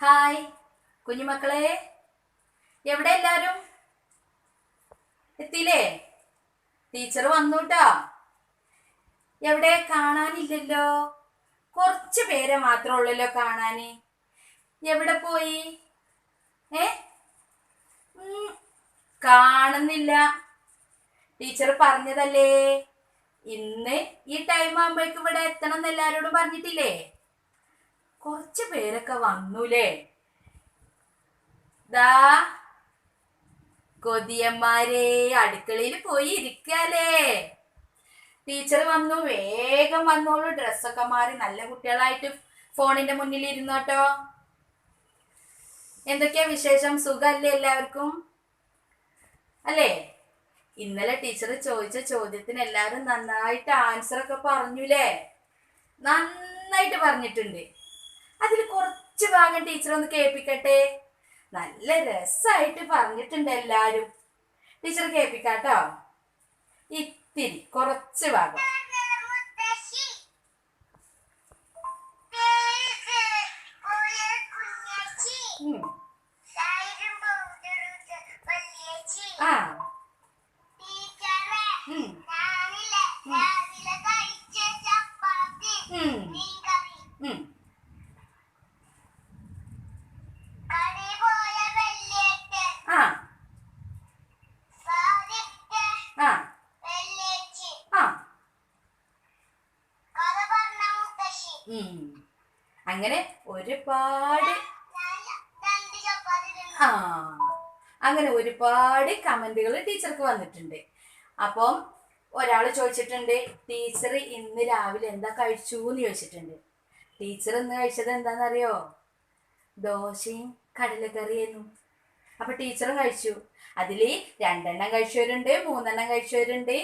Hi കുഞ്ഞുമക്കളെ. എവിടെ എല്ലാരും? എത്തിയില്ലേ? ടീച്ചർ വന്നൂട്ടാ. എവിടെ? കാണാനില്ലല്ലോ. കുറച്ച് പേരെ മാത്രമേ ഉള്ളല്ലോ കാണാന്. എവിടെ പോയി? ഏ? കാണുന്നില്ല. ടീച്ചർ പറഞ്ഞതല്ലേ? ഇന്ന് ഈ ടൈം ആകുമ്പോഴേക്കും ഇവിടെ എത്തണം എന്ന് എല്ലാരോടും പറഞ്ഞിട്ടില്ലേ? കുറച്ച് പേരൊക്കെ വന്നുലേ? ദാ കൊതിയന്മാരെ അടുക്കളയിൽ പോയി ഇരിക്കാലേ ടീച്ചർ വന്നു വേഗം വന്നോളൂ. ഡ്രസ്സൊക്കെ മാറി നല്ല കുട്ടികളായിട്ട് ഫോണിന്റെ മുന്നിൽ ഇരുന്നോട്ടോ എന്തൊക്കെയാ വിശേഷം? സുഖല്ലേ എല്ലാവർക്കും? അല്ലേ? ഇന്നലെ ടീച്ചർ ചോദിച്ച ചോദ്യത്തിന് എല്ലാവരും നന്നായിട്ട് ആൻസർ ഒക്കെ പറഞ്ഞുല്ലേ നന്നായിട്ട് പറഞ്ഞിട്ടുണ്ട്. അതിൽ കുറച്ച് ഭാഗം ടീച്ചർ ഒന്ന് കേൾപ്പിക്കട്ടെ? നല്ല രസമായിട്ട് പറഞ്ഞിട്ടുണ്ട് എല്ലാരും. ടീച്ചർ കേൾപ്പിക്കാട്ടോ. ഇത്തിരി കുറച്ച് ഭാഗം. ഉം. അങ്ങനെ ഒരുപാട് ആ അങ്ങനെ ഒരുപാട് കമന്റുകൾ ടീച്ചർക്ക് വന്നിട്ടുണ്ട്. അപ്പം ഒരാൾ ചോദിച്ചിട്ടുണ്ട് ടീച്ചർ ഇന്ന് രാവിലെ എന്താ കഴിച്ചു എന്ന് ചോദിച്ചിട്ടുണ്ട്. ടീച്ചർ ഇന്ന് കഴിച്ചത് എന്താണെന്നറിയോ ദോശയും കടലക്കറിയായിരുന്നു. അപ്പൊ ടീച്ചറും കഴിച്ചു. അതിൽ രണ്ടെണ്ണം കഴിച്ചവരുണ്ട് മൂന്നെണ്ണം കഴിച്ചവരുണ്ട്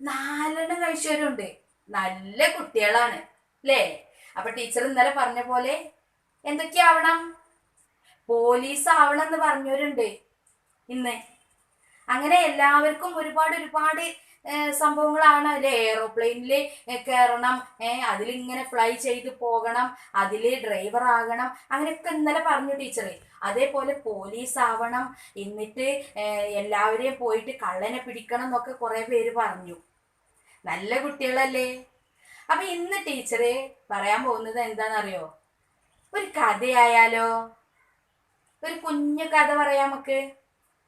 നാലെണ്ണം കഴിച്ചവരുണ്ട്. നല്ല കുട്ടികളാണ് അല്ലേ അപ്പൊ ടീച്ചർ ഇന്നലെ പറഞ്ഞ പോലെ എന്തൊക്കെയാവണം? പോലീസ് ആവണം എന്ന് പറഞ്ഞവരുണ്ട് ഇന്ന്. അങ്ങനെ എല്ലാവർക്കും ഒരുപാട് ഒരുപാട് സംഭവങ്ങളാണ്. അല്ലെ എയറോപ്ലെയിനിൽ കയറണം ഏർ അതിലിങ്ങനെ ഫ്ലൈ ചെയ്ത് പോകണം അതിൽ ഡ്രൈവർ ആകണം അങ്ങനെയൊക്കെ ഇന്നലെ പറഞ്ഞു ടീച്ചർ. അതേപോലെ പോലീസ് ആവണം എന്നിട്ട് എല്ലാവരെയും പോയിട്ട് കള്ളനെ പിടിക്കണം എന്നൊക്കെ കുറെ പേര് പറഞ്ഞു. നല്ല കുട്ടികളല്ലേ? അപ്പൊ ഇന്ന് ടീച്ചറ് പറയാൻ പോകുന്നത് എന്താണെന്നറിയോ ഒരു കഥയായാലോ? ഒരു കുഞ്ഞു കഥ പറയാം നമുക്ക്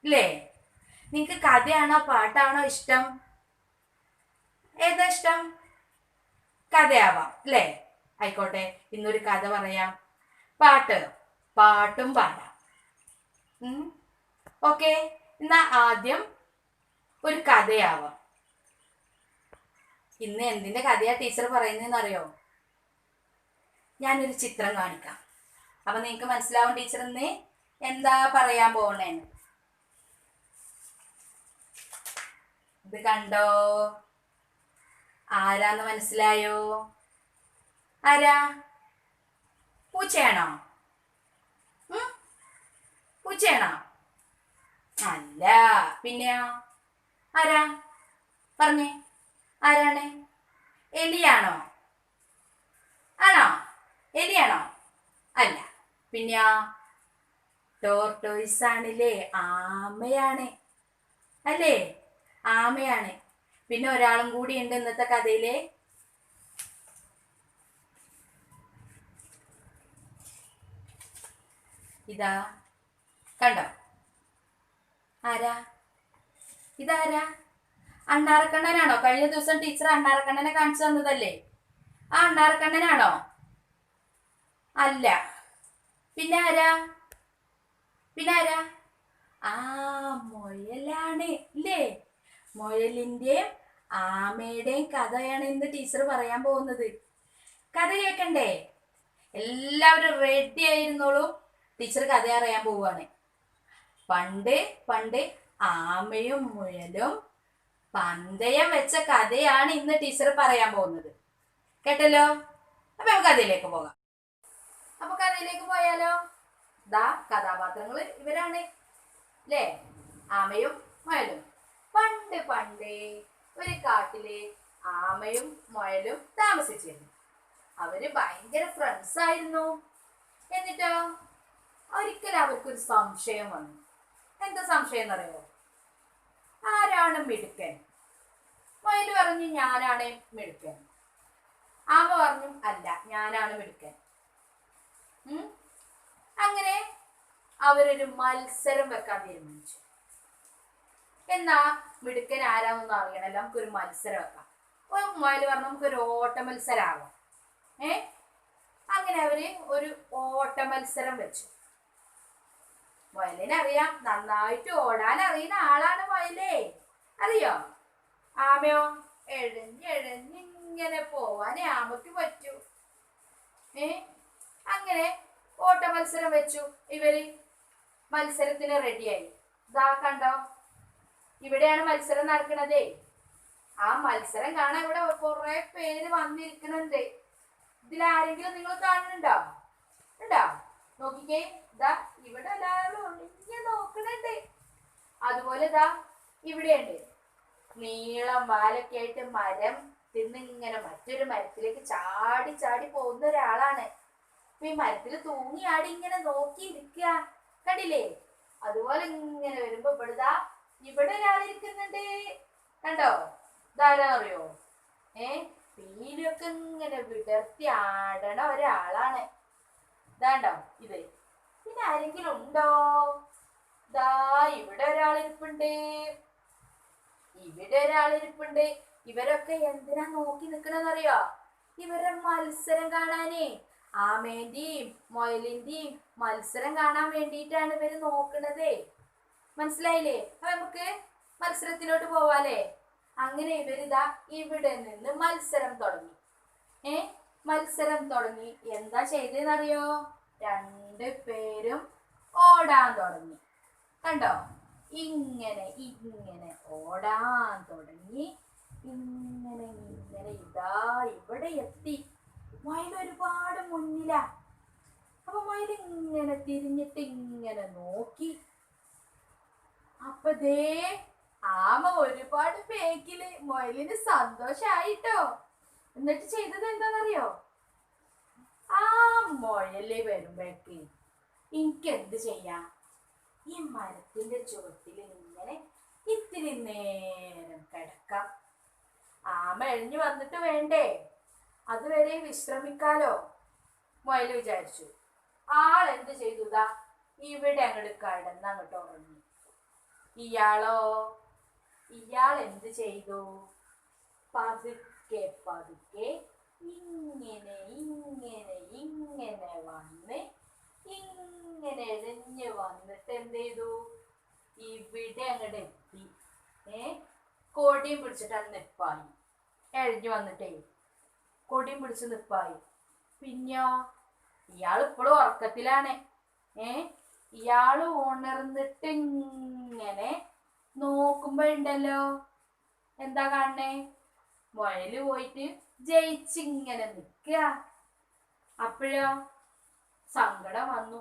ഇല്ലേ? നിങ്ങക്ക് കഥയാണോ പാട്ടാണോ ഇഷ്ടം? ഏതാ ഇഷ്ടം? കഥയാവാം അല്ലേ ആയിക്കോട്ടെ ഇന്നൊരു കഥ പറയാം. പാട്ട് പാട്ടും പാടാം. ഓക്കെ എന്നാ ആദ്യം ഒരു കഥയാവാം. ഇന്ന് എന്തിന്റെ കഥയാ ടീച്ചർ പറയുന്നതെന്ന് അറിയോ ഞാനൊരു ചിത്രം കാണിക്കാം. അപ്പൊ നിങ്ങക്ക് മനസ്സിലാവും ടീച്ചർ ഇന്ന് എന്താ പറയാൻ പോണേന്ന് ഇത് കണ്ടോ? ആരാന്ന് മനസ്സിലായോ? ആരാ? പൂച്ചയാണോ? പൂച്ചയാണോ? അല്ല. പിന്നെയോ? ആരാ? പറഞ്ഞേ. ആരാണ്? എലിയാണോ? ആണോ? എലിയാണോ? അല്ല. പിന്നെയോ ടോർട്ടോയിസ് ആണല്ലേ ആമയാണ്. അല്ലേ? ആമയാണ്. പിന്നെ ഒരാളും കൂടി ഉണ്ട് ഇന്നത്തെ കഥയിലെ. ഇതാ. കണ്ടോ? ആരാ? ഇതാരാ? അണ്ണാറക്കണ്ണനാണോ കഴിഞ്ഞ ദിവസം ടീച്ചർ അണ്ണാറക്കണ്ണനെ കാണിച്ചു തന്നതല്ലേ? ആ അണ്ണാറക്കണ്ണനാണോ അല്ല. പിന്നെ ആരാ? പിന്നെ ആരാ? ആ മുയലാണ്. ഇല്ലേ? മുയലിന്റെയും ആമയുടെയും കഥയാണ് ഇന്ന് ടീച്ചർ പറയാൻ പോകുന്നത്. കഥ കേൾക്കണ്ടേ എല്ലാവരും റെഡി ആയിരുന്നോളൂ. ടീച്ചർ കഥ അറിയാൻ പോവുകയാണ്. പണ്ട് പണ്ട് ആമയും മുയലും പന്തയം വെച്ച കഥയാണ് ഇന്ന് ടീച്ചർ പറയാൻ പോകുന്നത്. കേട്ടല്ലോ? അപ്പൊ നമുക്ക് കഥയിലേക്ക് പോകാം. അപ്പൊ കഥയിലേക്ക് പോയാലോ? ദാ കഥാപാത്രങ്ങൾ ഇവരാണ്. അല്ലേ ആമയും മുയലും. പണ്ട് പണ്ടേ ഒരു കാട്ടിലെ ആമയും മുയലും താമസിച്ചിരുന്നു. അവർ ഭയങ്കര ഫ്രണ്ട്സ് ആയിരുന്നു. എന്നിട്ടോ? ഒരിക്കലും അവർക്കൊരു സംശയം വന്നു. എന്താ സംശയം എന്നറിയോ? ആരാണ് മിടുക്കൻ? മയിൽ പറഞ്ഞു ഞാനാണ് മിടുക്കൻ. ആമ പറഞ്ഞു അല്ല ഞാനാണ് മിടുക്കൻ. അങ്ങനെ അവരൊരു മത്സരം വെക്കാൻ തീരുമാനിച്ചു. എന്നാ മിടുക്കൻ ആരാന്നൊന്നും അറിയണല്ലോ നമുക്കൊരു മത്സരം വെക്കാം. ഒരു മയിൽ പറഞ്ഞു നമുക്കൊരു ഓട്ട മത്സരമാവാം ഏ? അങ്ങനെ അവർ ഒരു ഓട്ട മത്സരം വെച്ചു. മൊയലിനറിയാം നന്നായിട്ട് ഓടാൻ അറിയുന്ന ആളാണ് വയലേ. അറിയോ? ആമയോ? എഴഞ്ഞെഴഞ്ഞിങ്ങനെ പോവാനേ ആമയ്ക്ക് പറ്റൂ. ഏ? അങ്ങനെ ഓട്ട മത്സരം വെച്ചു. ഇവർ മത്സരത്തിന് റെഡിയായി ഇതാ കണ്ടോ? ഇവിടെയാണ് മത്സരം നടക്കണതേ. ആ മത്സരം കാണാൻ ഇവിടെ കുറെ പേര് വന്നിരിക്കണുണ്ട്. ഇതിലാരെങ്കിലും നിങ്ങൾ കാണുന്നുണ്ടോ? ഉണ്ടോ? നോക്കിക്കേ. ഇതാ ഇവിടെ എല്ലാവരും ഒളിഞ്ഞ് നോക്കണുണ്ട് അതുപോലെ ദാ ഇവിടെയുണ്ട്. നീളം വാലൊക്കെ ആയിട്ട് മരം തിന്നിങ്ങനെ മറ്റൊരു മരത്തിലേക്ക് ചാടി ചാടി പോകുന്ന ഒരാളാണ്. അപ്പൊ ഈ മരത്തിൽ തൂങ്ങി ആടി ഇങ്ങനെ നോക്കി ഇരിക്കുക. കണ്ടില്ലേ? അതുപോലെ ഇങ്ങനെ വരുമ്പോ ഇവിടുതാ ഇവിടെ ഒരാളിരിക്കുന്നുണ്ട് കണ്ടോ? ഇതാരാന്നറിയോ ഏ? പീലൊക്കെ ഇങ്ങനെ വിടർത്തി ആടണ ഒരാളാണ്. ഇതാണ്ടോ? ഇത്. പിന്നെ ആരെങ്കിലും ഉണ്ടോ? ദാ ഇവിടെ ഒരാളിരിപ്പുണ്ട് ഇവിടെ ഒരാളിരിപ്പുണ്ട് ഇവരൊക്കെ എന്തിനാ നോക്കി നിക്കണെന്നറിയോ ഇവരെ മത്സരം കാണാനേ. ആമേന്റെയും മൊയലിന്റെയും മത്സരം കാണാൻ വേണ്ടിയിട്ടാണ് ഇവർ നോക്കണതേ. മനസ്സിലായില്ലേ? അപ്പൊ നമുക്ക് മത്സരത്തിലോട്ട് പോവാലേ അങ്ങനെ ഇവരിതാ ഇവിടെ നിന്ന് മത്സരം തുടങ്ങി. ഏ? മത്സരം തുടങ്ങി. എന്താ ചെയ്തതെന്നറിയോ രണ്ട് പേരും ഓടാൻ തുടങ്ങി. കണ്ടോ? ഇങ്ങനെ ഇങ്ങനെ ഓടാൻ തുടങ്ങി. ഇങ്ങനെ ഇങ്ങനെ ഇതാ ഇവിടെ എത്തി. മയിൽ ഒരുപാട് മുന്നിലാ. അപ്പൊ മയിൽ ഇങ്ങനെ തിരിഞ്ഞിട്ട് ഇങ്ങനെ നോക്കി. അപ്പൊ ദേ ആമ ഒരുപാട് പേക്കിൽ മൊയലിന് സന്തോഷായിട്ടോ. എന്നിട്ട് ചെയ്തത് എന്താണെന്നറിയോ ആ മുഴൽ വരുമ്പോഴേക്ക് എനിക്ക് എന്ത് ചെയ്യാം? ഈ മരത്തിന്റെ ചുവട്ടിൽ ഇങ്ങനെ ഇത്തിരി നേരം കിടക്കാം. ആമ എഴിഞ്ഞു വന്നിട്ട് വേണ്ടേ? അതുവരെ വിശ്രമിക്കാലോ? മുയൽ വിചാരിച്ചു. ആൾ എന്ത് ചെയ്തുതാ ഇവിടെ അങ്ങോട്ട് കടന്ന് അങ്ങോട്ട് ഉറങ്ങി. ഇയാളോ? ഇയാൾ എന്ത് ചെയ്തു? പതുക്കെ പതുക്കെ ഇങ്ങനെ ഇങ്ങനെ ഇങ്ങനെ വന്ന് ഇങ്ങനെ എഴഞ്ഞ് വന്നിട്ട് എന്ത് ചെയ്തു ഇവിടെ അങ്ങോട്ട് എത്തി ഏ കൊടിയും പിടിച്ചിട്ട് അത് നിപ്പായി. എഴഞ്ഞു വന്നിട്ടേ കൊടിയും പിടിച്ച് നിപ്പായി. പിന്നെയോ ഇയാൾ ഇപ്പോഴും ഉറക്കത്തിലാണ് ഏ ഇയാൾ ഉണർന്നിട്ട് ഇങ്ങനെ നോക്കുമ്പോഴുണ്ടല്ലോ. എന്താ കാണണേ? മുയൽ പോയിട്ട് ജയിച്ചിങ്ങനെ നിൽക്കുക അപ്പോഴോ സങ്കടം വന്നു.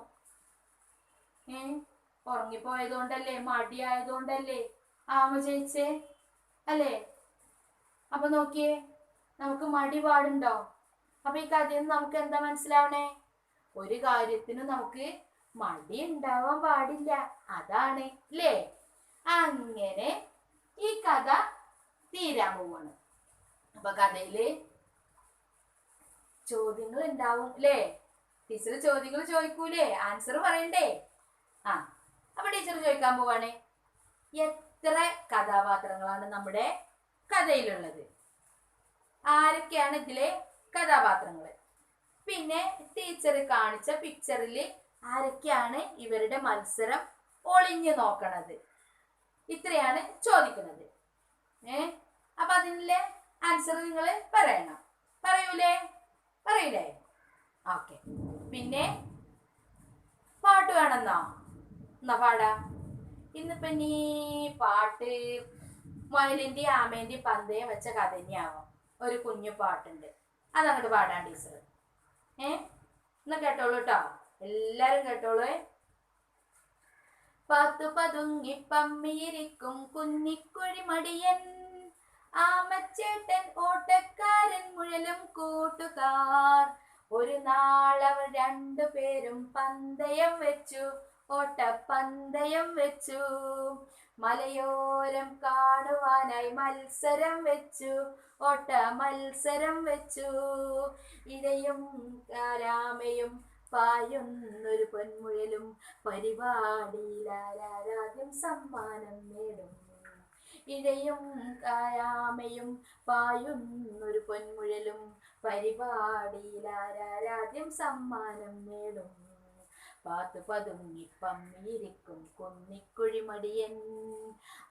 ഏ? ഉറങ്ങിപ്പോയതുകൊണ്ടല്ലേ മടിയായതുകൊണ്ടല്ലേ? ആമ ജയിച്ചേ അല്ലേ? അപ്പൊ നോക്കിയേ നമുക്ക് മടി പാടുണ്ടോ അപ്പൊ ഈ കഥയിൽ നിന്ന് നമുക്ക് എന്താ മനസ്സിലാവണേ? ഒരു കാര്യത്തിന് നമുക്ക് മടി ഉണ്ടാവാൻ പാടില്ല. അതാണ് അല്ലേ അങ്ങനെ ഈ കഥ തീരാൻ പോവാണ്. അപ്പൊ കഥയിൽ ചോദ്യങ്ങൾ ഉണ്ടാവും അല്ലേ ടീച്ചർ ചോദ്യങ്ങൾ ചോദിക്കൂലേ? ആൻസർ പറയണ്ടേ? ആ അപ്പൊ ടീച്ചർ ചോദിക്കാൻ പോവാണ്. എത്ര കഥാപാത്രങ്ങളാണ് നമ്മുടെ കഥയിലുള്ളത്? ആരൊക്കെയാണ് ഇതിലെ കഥാപാത്രങ്ങൾ പിന്നെ ടീച്ചർ കാണിച്ച പിക്ചറിൽ ആരൊക്കെയാണ് ഇവരുടെ മത്സരം ഒളിഞ്ഞു നോക്കണത്? ഇത്രയാണ് ചോദിക്കുന്നത്. ഏ അപ്പൊ അതിന്റെ ആൻസർ നിങ്ങൾ പറയണം. പറയൂലേ? പറയൂലേ ഓക്കെ പിന്നെ പാട്ട് വേണമെന്നോ? എന്നാ പാടാ ഇന്നിപ്പ നീ പാട്ട് മുയലിന്റെ ആമേന്റെ പന്തയം വെച്ച കഥ ഒരു കുഞ്ഞു പാട്ടുണ്ട്. അതങ്ങോട്ട് പാടാൻ ടീച്ചർ ഏ? എന്നാ കേട്ടോളൂ കേട്ടോ എല്ലാരും കേട്ടോളൂ. പത്തു പതുങ്ങി പമ്മിയിരിക്കും കുഞ്ഞിക്കുഴി മടിയൻ ആമച്ചേട്ടൻ ഓട്ടക്കാരൻ മുഴലും കൂട്ടുകാർ. ഒരു നാളവർ രണ്ടുപേരും പന്തയം വെച്ചു. ഓട്ടപ്പന്തയം വെച്ചു. മലയോരം കാണുവാനായി മത്സരം വെച്ചു. ഓട്ട മത്സരം വെച്ചു. ഇരയും രാമയും പായുന്നൊരു പൊന്മുഴലും പരിപാടിയിലാരാദ്യം സമ്മാനം നേടും. ഇഴയും കാരാമയും പായുന്നൊരു പൊന്മുഴലും പരിപാടിയിൽ ആരാരാദ്യം സമ്മാനം നേടും. പാത്തു പതുങ്ങി പമ്മിയിരിക്കും കുന്നിക്കുഴിമടിയൻ.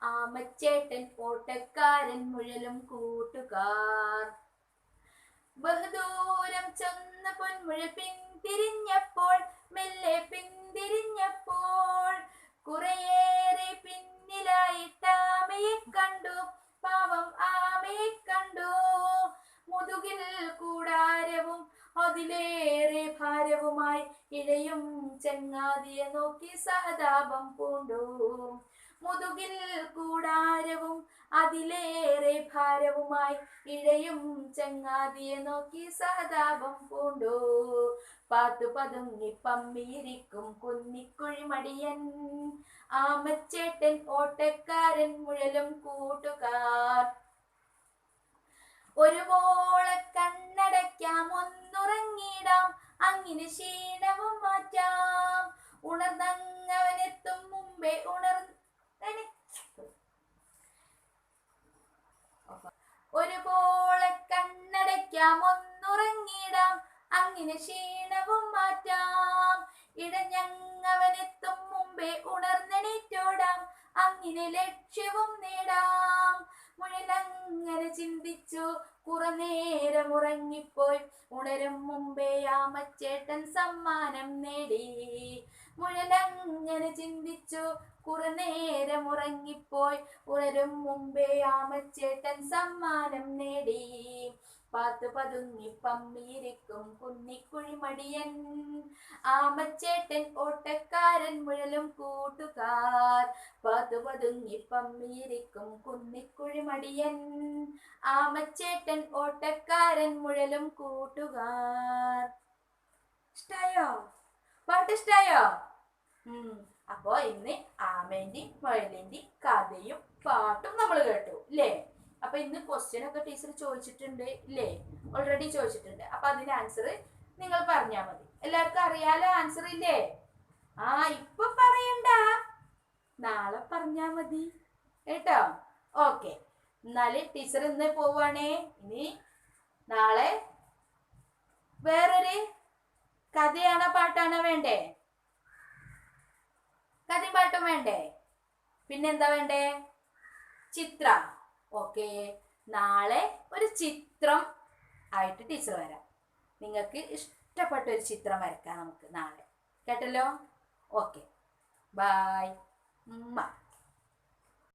ആമച്ചേട്ടൻ ഓട്ടക്കാരൻ മുഴലും കൂട്ടുകാർ. ബഹുദൂരം ചെന്ന പൊന്മുഴൽ പിന്തിരിഞ്ഞപ്പോൾ മെല്ലെ പിന്തിരിഞ്ഞപ്പോൾ കുറേയേറെ പിന്നിലായിട്ട് ചങ്ങാതിയെ നോക്കി സഹതാപം പൂണ്ടു. മുതുകിൽ കൂടാരവും അതിലേറെ ഭാരവുമായി ഇഴയും ചങ്ങാതിയെ നോക്കി സഹതാപം പൂണ്ടു. പാത്തു പതുങ്ങി പമ്മിയിരിക്കും കുന്നിക്കുഴിമടിയൻ. ആമച്ചേട്ടൻ ഓട്ടക്കാരൻ മുഴലും കൂട്ടുകാർ. ഒരുപോലെ കണ്ണടയ്ക്കാം ഒന്നുറങ്ങിടാം. അങ്ങിന് ക്ഷീണവും മാറ്റാം. ഉണർന്നങ്ങവനെത്തും മുമ്പേ ഉണർ ഒരുപോലെ കണ്ണടയ്ക്കാം ഒന്നുറങ്ങിടാം. അങ്ങനെ ക്ഷീണവും മാറ്റാം. ഇടഞ്ഞങ്ങവനെത്തും മുമ്പേ ഉണർന്നെണീറ്റോടാം അങ്ങനെ ലക്ഷ്യവും നേടാം. മുഴലങ്ങനെ ചിന്തിച്ചു. കുറനേരം ഉറങ്ങിപ്പോയി. ഉണരും മുമ്പേ ആമച്ചേട്ടൻ സമ്മാനം നേടി. മുഴലങ്ങനെ ചിന്തിച്ചു. കുറനേരം ഉറങ്ങിപ്പോയി. ഉണരും മുമ്പേ ആമച്ചേട്ടൻ സമ്മാനം നേടി. പാത്തു പതുങ്ങി പമ്മിയിരിക്കും കുന്നിക്കുഴിമടിയൻ. ആമച്ചേട്ടൻ ഓട്ടക്കാരൻ മുഴലും കൂട്ടുകാർ. പാത്തു പതുങ്ങി പമ്മിയിരിക്കും കുന്നിക്കുഴിമടിയൻ. ആമച്ചേട്ടൻ ഓട്ടക്കാരൻ മുഴലും കൂട്ടുകാർ. ഇഷ്ടായോ? പാട്ട് ഇഷ്ടായോ? അപ്പോ ഇന്ന് ആമേന്റെയും മുഴലിന്റെയും കഥയും പാട്ടും നമ്മൾ കേട്ടു ഇല്ലേ? അപ്പൊ ഇന്ന് ക്വസ്റ്റ്യൻ ഒക്കെ ടീച്ചർ ചോദിച്ചിട്ടുണ്ട് ഇല്ലേ? ഓൾറെഡി ചോദിച്ചിട്ടുണ്ട്. അപ്പൊ അതിന്റെ ആൻസർ നിങ്ങൾ പറഞ്ഞാൽ മതി. എല്ലാവർക്കും അറിയാലോ ആൻസർ ഇല്ലേ? ആ ഇപ്പൊ പറയണ്ട. നാളെ പറഞ്ഞാ മതി. കേട്ടോ? ഓക്കെ എന്നാൽ ടീച്ചർ ഇന്ന് പോവാണേ. ഇനി നാളെ വേറൊരു കഥയാണോ പാട്ടാണോ വേണ്ടേ? കഥയും പാട്ടും വേണ്ടേ? പിന്നെന്താ വേണ്ടേ? ചിത്ര. ഓക്കെ നാളെ ഒരു ചിത്രം ആയിട്ട് ടീച്ചർ വരാം. നിങ്ങൾക്ക് ഇഷ്ടപ്പെട്ട ഒരു ചിത്രം വരയ്ക്കാം നമുക്ക് നാളെ. കേട്ടല്ലോ? ഓക്കെ ബായ് ഉമ്മ